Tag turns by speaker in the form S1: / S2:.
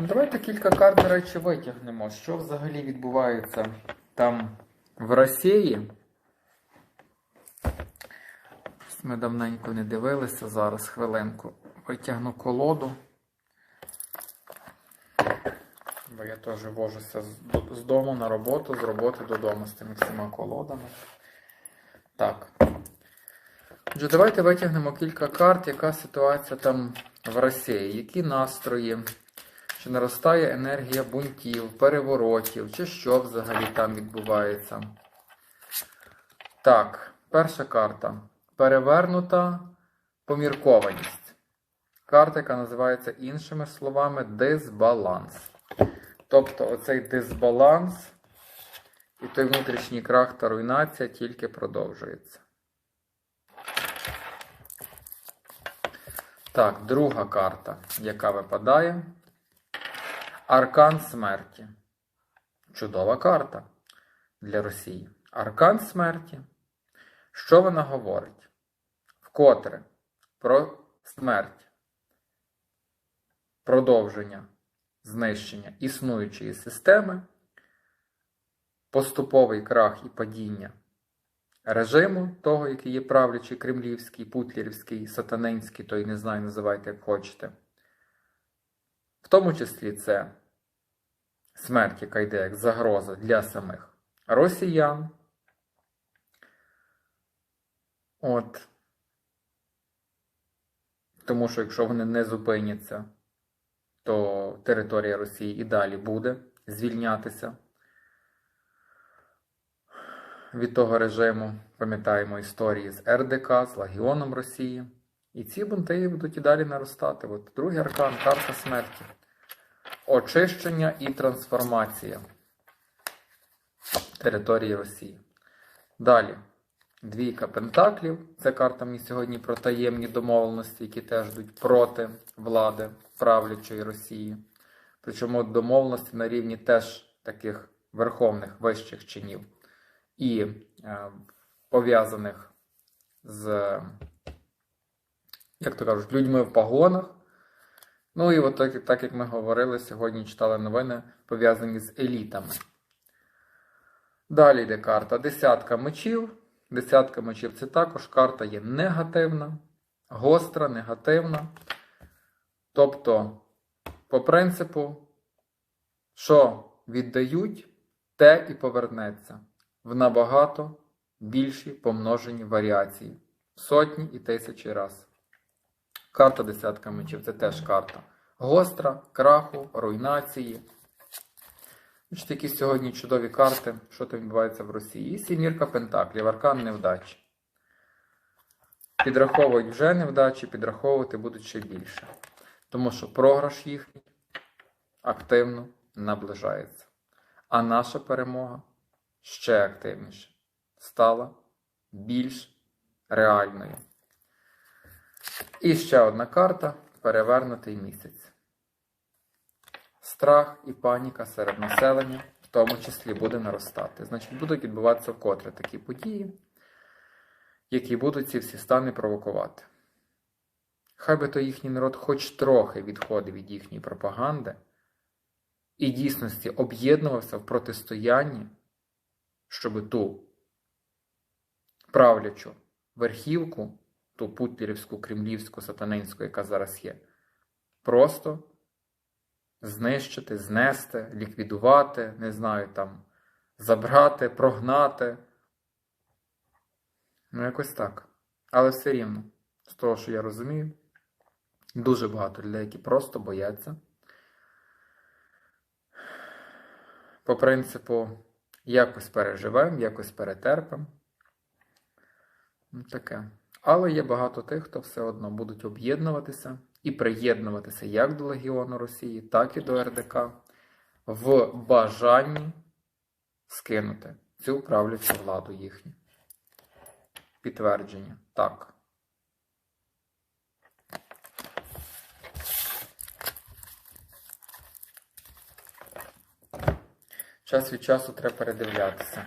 S1: Давайте кілька карт, до речі, витягнемо. Що взагалі відбувається там в Росії? Ми давненько не дивилися. Зараз хвилинку. Витягну колоду. Бо я теж вожуся з дому на роботу, з роботи додому з тими всіма колодами. Так. Отже, давайте витягнемо кілька карт, яка ситуація там в Росії, які настрої, чи наростає енергія бунтів, переворотів, чи що взагалі там відбувається. Так, перша карта. Перевернута поміркованість. Карта, яка називається іншими словами дисбаланс. Тобто оцей дисбаланс і той внутрішній крах та руйнація тільки продовжується. Так, друга карта, яка випадає. Аркан смерті. Чудова карта для Росії. Аркан смерті. Що вона говорить? Вкотре про смерть, продовження, знищення існуючої системи, поступовий крах і падіння режиму, того, який є правлячий кремлівський, путлерівський, сатанинський, то й не знаю, називайте як хочете. В тому числі це смерть, яка йде як загроза для самих росіян. От. Тому що якщо вони не зупиняться, то територія Росії і далі буде звільнятися від того режиму. Пам'ятаємо історії з РДК, з Лагіоном Росії. І ці бунти будуть і далі наростати. От другий аркан карта смерті. Очищення і трансформація території Росії. Далі. Двійка Пентаклів. Це карта мені сьогодні про таємні домовленості, які теж йдуть проти влади правлячої Росії. Причому домовленості на рівні теж таких верховних вищих чинів і е, пов'язаних з, як то кажуть, людьми в погонах. Ну і от так, так як ми говорили, сьогодні читали новини, пов'язані з елітами. Dалі йде карта Десятка мечів. Десятка мечів це також карта є негативна, гостра, негативна. Тобто, по принципу, що віддають, те і повернеться в набагато більші помножені варіації. Сотні і тисячі раз. Карта десятка мечів це теж карта. Гостра, краху, руйнації. Бачите, які сьогодні чудові карти, що там відбувається в Росії. І сімірка Пентаклів, аркан невдачі. Підраховують вже невдачі, підраховувати будуть ще більше. Тому що програш їхній активно наближається. А наша перемога ще активніше стала більш реальною. І ще одна карта перевернутий місяць. Страх і паніка серед населення, в тому числі, буде наростати. Значить, будуть відбуватися вкотре такі події, які будуть ці всі стани провокувати. Хай би то їхній народ хоч трохи відходив від їхньої пропаганди і дійсності об'єднувався в протистоянні, щоб ту правлячу верхівку, ту путлерівську, кремлівську, сатанинську, яка зараз є, просто знищити, знести, ліквідувати, не знаю, там, забрати, прогнати. Ну, якось так. Але все рівно, з того, що я розумію, дуже багато людей, які просто бояться. По принципу, якось переживемо, якось перетерпимо. Ну, Таке. Але є багато тих, хто все одно будуть об'єднуватися і приєднуватися як до Легіону Росії, так і до РДК в бажанні скинути цю правлячу владу їхню. Підтвердження. Так. Час від часу треба передивлятися.